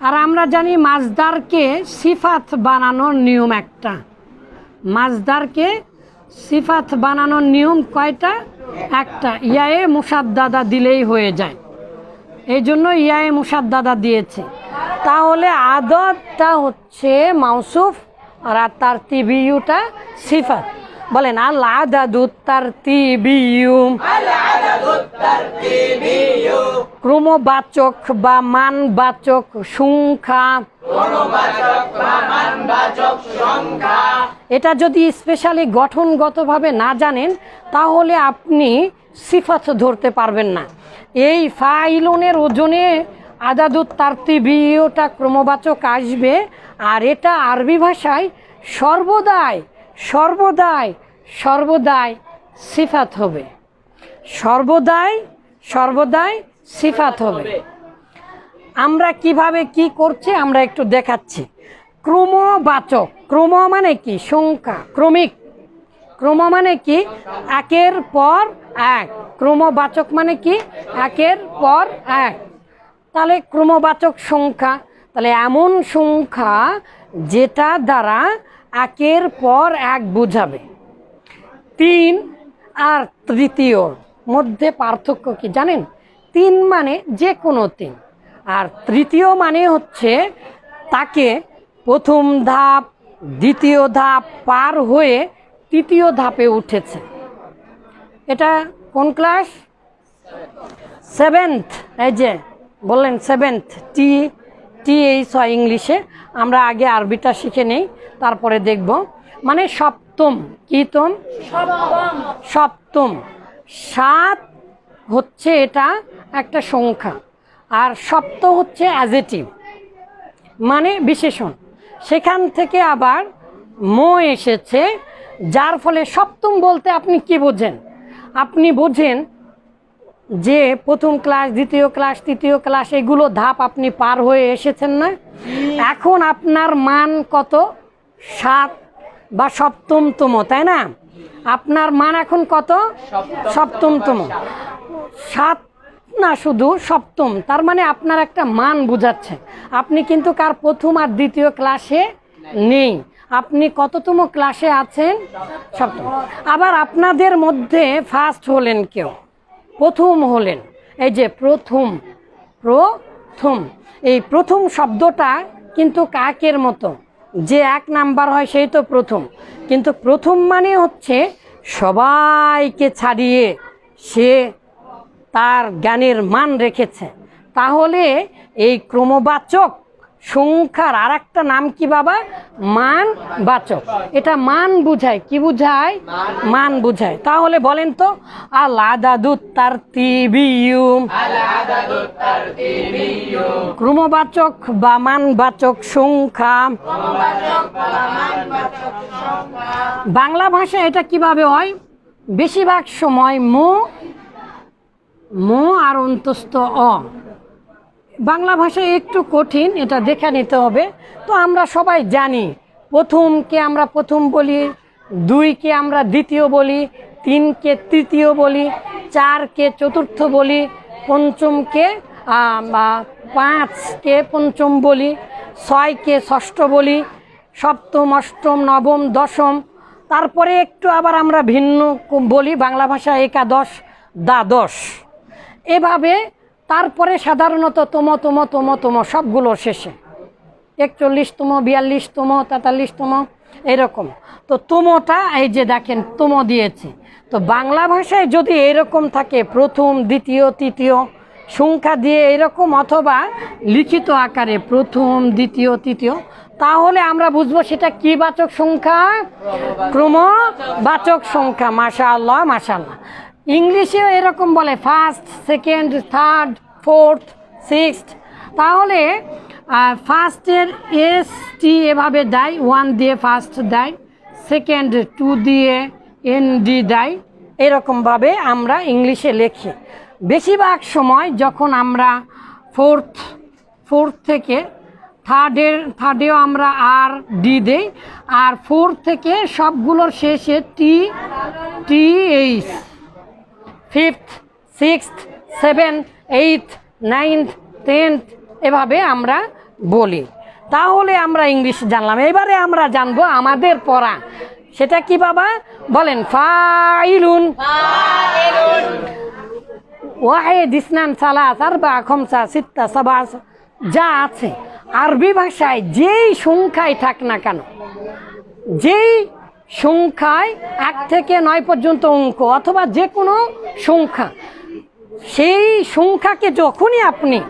আর আমরা জানি মাজদারকে সিফাত বানানোর নিয়ম একটা। মাজদারকে সিফাত বানানোর নিয়ম কয়টা? একটা। ইয়ায়ে মুসাদ্দাদা দিলেই হয়ে যায়। এই জন্য ইয়ায়ে মুসাদ্দাদা দিয়েছে। তাহলে আদতটা হচ্ছে মাউসুফ আর তার তিবিউটা সিফাত। বলেন আল আদাদু তার তিবিউ ক্রমবাচক বা মানবাচক সংখ্যা। এটা যদি স্পেশালি গঠনগতভাবে না জানেন, তাহলে আপনি সিফাত ধরতে পারবেন না। এই ফাইলনের ওজনে আদাদুত তার্তিবিওটা ক্রমবাচক আসবে, আর এটা আরবি ভাষায় সর্বদাই সর্বদাই সর্বদাই সিফাত হবে। সর্বদাই সর্বদাই সিফাত হবে। আমরা কীভাবে কি করছি আমরা একটু দেখাচ্ছি। ক্রমবাচক, ক্রম মানে কি? সংখ্যা, ক্রমিক। ক্রম মানে কি? একের পর এক। ক্রমবাচক মানে কি? একের পর এক। তাহলে ক্রমবাচক সংখ্যা, তাহলে এমন সংখ্যা যেটা দ্বারা একের পর এক বোঝাবে। তিন আর তৃতীয় মধ্যে পার্থক্য কি জানেন? তিন মানে যে কোনো তিন। আর তৃতীয় মানে হচ্ছে তাকে প্রথম ধাপ, দ্বিতীয় ধাপ পার হয়ে তৃতীয় ধাপে উঠেছে। এটা কোন ক্লাস? সেভেন্থ, এই যে বললেন সেভেন্থ টি টি এইচ হয় ইংলিশে আমরা আগে আরবিটা শিখে নেই তারপরে দেখব। মানে সপ্তম কি তোম সপ্তম। সাত হচ্ছে এটা একটা সংখ্যা আর সপ্ত হচ্ছে অ্যাজেটিভ মানে বিশেষণ। সেখান থেকে আবার মো এসেছে যার ফলে সপ্তম বলতে আপনি কি বোঝেন? আপনি বোঝেন যে প্রথম ক্লাস, দ্বিতীয় ক্লাস, তৃতীয় ক্লাস, এগুলো ধাপ আপনি পার হয়ে এসেছেন না? এখন আপনার মান কত? সাত বা সপ্তম সপ্তমতম, তাই না? আপনার মান এখন কত? সপ্তমতম। সাত না শুধু সপ্তম, তার মানে আপনার একটা মান বুঝাচ্ছে। আপনি কিন্তু কার প্রথম আর দ্বিতীয় ক্লাসে নেই। আপনি কততম ক্লাসে আছেন? সপ্তম। আবার আপনাদের মধ্যে ফার্স্ট হলেন কেউ। প্রথম হলেন। এই যে প্রথম প্রথম। এই প্রথম শব্দটা কিন্তু কাকের মতো? যে এক নাম্বার হয় সেই তো প্রথম। কিন্তু প্রথম মানে হচ্ছে সবাইকে ছাড়িয়ে সে তার জ্ঞানের মান রেখেছে। তাহলে এই ক্রমবাচক সংখ্যার আর একটা নাম কি বাবা? মান বাচক। এটা মান বুঝায়। কি বুঝায়? মান বুঝায়। তাহলে বলেন তো আলাদাদু তার ক্রমবাচক বা মানবাচক সংখ্যা। বাংলা ভাষায় এটা কীভাবে হয়? বেশিরভাগ সময় মো মো আর অন্তস্থ অ। বাংলা ভাষায় একটু কঠিন, এটা দেখে নিতে হবে। তো আমরা সবাই জানি, প্রথমকে আমরা প্রথম বলি, দুইকে আমরা দ্বিতীয় বলি, তিনকে তৃতীয় বলি, চারকে চতুর্থ বলি, পঞ্চমকে বা পাঁচকে পঞ্চম বলি, ছয়কে ষষ্ঠ বলি, সপ্তম, অষ্টম, নবম, দশম। তারপরে একটু আবার আমরা ভিন্ন বলি, বাংলা ভাষা একাদশ, দ্বাদশ। এভাবে তারপরে সাধারণত তম তম তম তম, সবগুলো শেষে। একচল্লিশতম বিয়াল্লিশতম তেতাল্লিশতম এরকম। তো তুমোটা এই যে দেখেন, তুমো দিয়েছে। তো বাংলা ভাষায় যদি এরকম থাকে, প্রথম, দ্বিতীয়, তৃতীয় সংখ্যা দিয়ে এরকম অথবা লিখিত আকারে প্রথম, দ্বিতীয়, তৃতীয়, তাহলে আমরা বুঝব সেটা কি বাচক সংখ্যা? ক্রমবাচক সংখ্যা মাশা আল্লাহ মাশা আল্লাহ ইংলিশেও এরকম বলে first second third fourth sixth তাহলে ফার্স্টের এস টি এভাবে দেয় ওয়ান দিয়ে ফার্স্ট দেয় সেকেন্ড টু দিয়ে এন ডি দেয়। এরকমভাবে আমরা ইংলিশে লেখি। বেশিরভাগ সময় যখন আমরা ফোর্থ ফোর্থ থেকে থার্ডের থার্ডেও আমরা আর ডি দেই, আর ফোর থেকে সবগুলোর শেষে T T H fifth sixth seven eighth ninth tenth এভাবে আমরা বলি। তাহলে আমরা ইংলিশ জানলাম। এবারে আমরা জানব আমাদের পড়া। সেটা কি বাবা? বলেন, ফাইলুন। ওয়াহেদ ইসনান সালাস আরবা, খমসা, সিত্তা যা আছে। আরবি ভাষায় যেই সংখ্যায় থাক না কেন, যেই সংখ্যায় এক থেকে নয় পর্যন্ত অঙ্ক, অথবা যে কোনো সংখ্যা। সেই সংখ্যাকে যখনই আপনি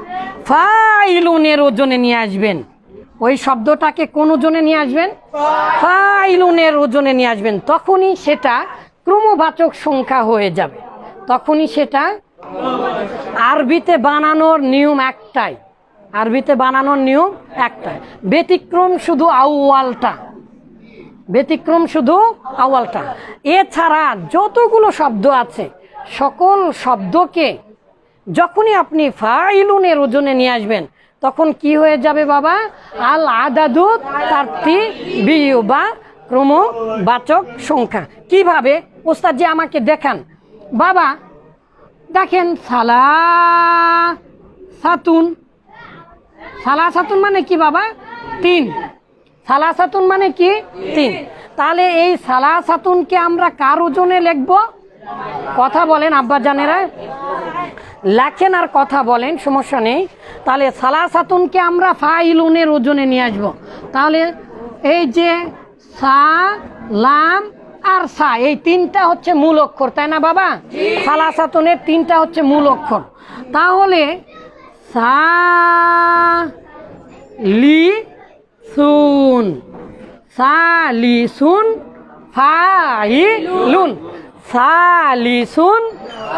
ফাইলুনের ওজনে নিয়ে আসবেন, ওই শব্দটাকে কোন ওজনে নিয়ে আসবেন? ফাইলুনের ওজনে নিয়ে আসবেন, তখনই সেটা ক্রমবাচক সংখ্যা হয়ে যাবে। তখনই সেটা আরবিতে বানানোর নিয়ম একটাই। আরবিতে বানানোর নিয়ম একটাই। ব্যতিক্রম শুধু আউয়ালটা ব্যতিক্রম শুধু আওয়ালটা। এছাড়া যতগুলো শব্দ আছে, সকল শব্দকে যখনই আপনি ফাইলুনের ওজনে নিয়ে আসবেন, তখন কি হয়ে যাবে বাবা? আল আদাদু তারটি বিউ বা ক্রমবাচক সংখ্যা। কীভাবে? ওস্তাদ যে আমাকে দেখান। বাবা, দেখেন, সালা সাতুন। সালা সাতুন মানে কি বাবা? তিন। সালাসাতুন মানে কি? তিন। তাহলে এই সালাসাতুনকে আমরা কার ওজনে লিখব? কথা বলেন আব্বাজানেরা লেখেন আর কথা বলেন, সমস্যা নেই। তাহলে সালাসাতুনকে আমরা ফাইলুনের ওজনে নিয়ে আসব। তাহলে এই যে সা, লাম আর সা, এই তিনটা হচ্ছে মূল অক্ষর, তাই না বাবা? সালাসাতুনের তিনটা হচ্ছে মূল অক্ষর। তাহলে সা, লি সুন। সালিসুন ফাইলুন। সালিসুন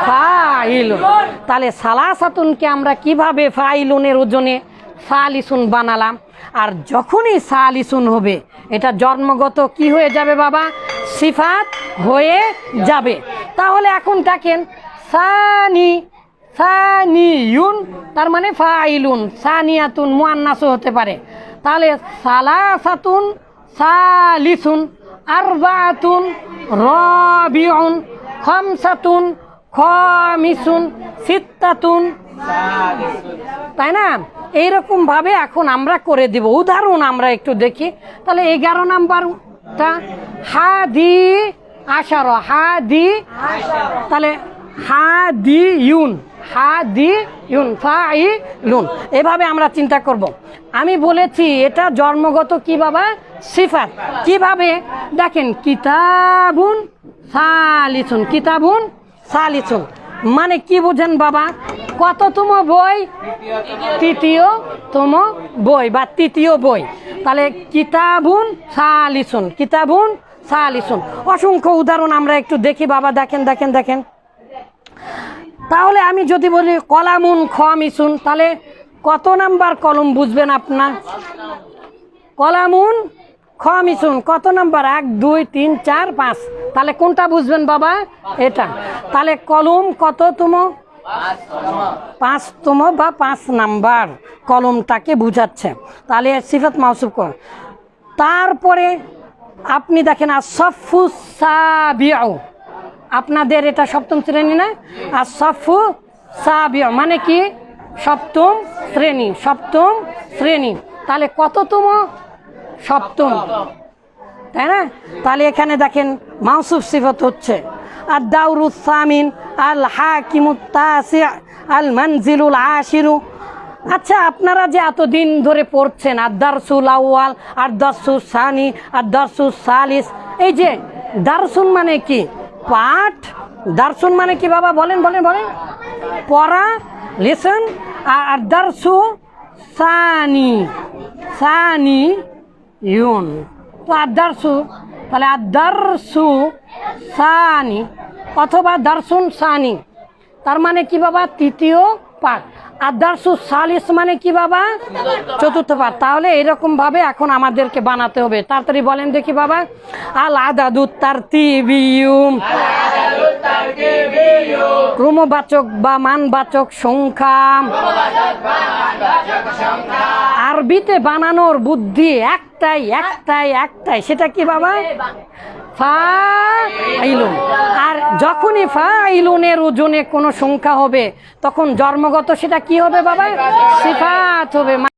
ফাইলুন। তাহলে সালাসাতুনকে আমরা কীভাবে ফাইলুনের ওজনে সালিসুন বানালাম? আর যখনই সালিসুন হবে, এটা জন্মগত কি হয়ে যাবে বাবা? সিফাত হয়ে যাবে। তাহলে এখন দেখেন, সানি সানিউন তার মানে ফাইলুন, সানিয়াতুন মুয়ান্নাসও হতে পারে। তাহলে সালাসাতুন, সালিসুন, আরবাতুন, রবিউন, খামসাতুন, খামিসুন, সিত্তাতুন। তাই না? এইরকম ভাবে এখন আমরা করে দিব। উদাহরণ আমরা একটু দেখি। তাহলে এগারো নাম্বার নাম্বারটা, হাদি আশারো, হাদি, তাহলে হাদি ইউন হাদি ইউন ফাই লুন এভাবে আমরা চিন্তা করব। আমি বলেছি, এটা জন্মগত কি বাবা? সিফাত। কীভাবে? দেখেন, কিতাবুন সালিসুন কিতাবুন সালিসুন। মানে কি বুঝেন বাবা? কত কততম বই? তৃতীয়তম বই বা তৃতীয় বই। তাহলে কিতাবুন সালিসুন কিতাবুন সালিসুন। অসংখ্য উদাহরণ আমরা একটু দেখি। বাবা, দেখেন দেখেন দেখেন। তাহলে আমি যদি বলি কলামুন খ মিশুন তাহলে কত নাম্বার কলম বুঝবেন আপনার? কলামুন খ মিশুন কত নাম্বার? এক, দুই, তিন, চার, পাঁচ। তাহলে কোনটা বুঝবেন বাবা? এটা। তাহলে কলম কততম? পাঁচতম বা পাঁচ নাম্বার কলমটাকে বুঝাচ্ছে। তাহলে সিফাত মাউসুফ কর। তারপরে আপনি দেখেন আর সফু সাবিউ আপনাদের এটা সপ্তম শ্রেণি না? আর সফু সাবিউ মানে কি? সপ্তম শ্রেণি সপ্তম শ্রেণি। তাহলে কততম? সপ্তম। তাই না? তাহলে এখানে দেখেন মাউসুফ সিফত হচ্ছে। আর দাউরুস সামিন, আল হাকিমুত্তাসি আল মনজিলুল আশিরু। আচ্ছা আপনারা যে এতদিন ধরে পড়ছেন, আর দারসুল আউয়াল, আর দরসুল সানি, আর দরসুল সালিস, এই যে দারসুন মানে কি? পাঠ দার্শন মানে কি বাবা? বলেন বলেন বলেন। পড়া লেসন আর দার্শু সানি সানি ইউন। তো আদারসু তাহলে আদারসু সানি, অথবা দার্শন সানি। তার মানে কি বাবা? তৃতীয় পাঠ আদারসু সালিস মানে কি বাবা? চতুর্থ পাঠ। তাহলে এরকম ভাবে এখন আমাদেরকে বানাতে হবে। তাড়াতাড়ি বলেন দেখি বাবা। আল আদাদু তার ক্রমবাচক বা মানবাচক সংখ্যা। আরবিতে বানানোর বুদ্ধি একটাই একটাই একটাই। সেটা কি বাবা? ফা আর যখনই ফা আইলুনের ওজনে কোনো সংখ্যা হবে, তখন জন্মগত সেটা কি হবে বাবা? সিফাত হবে।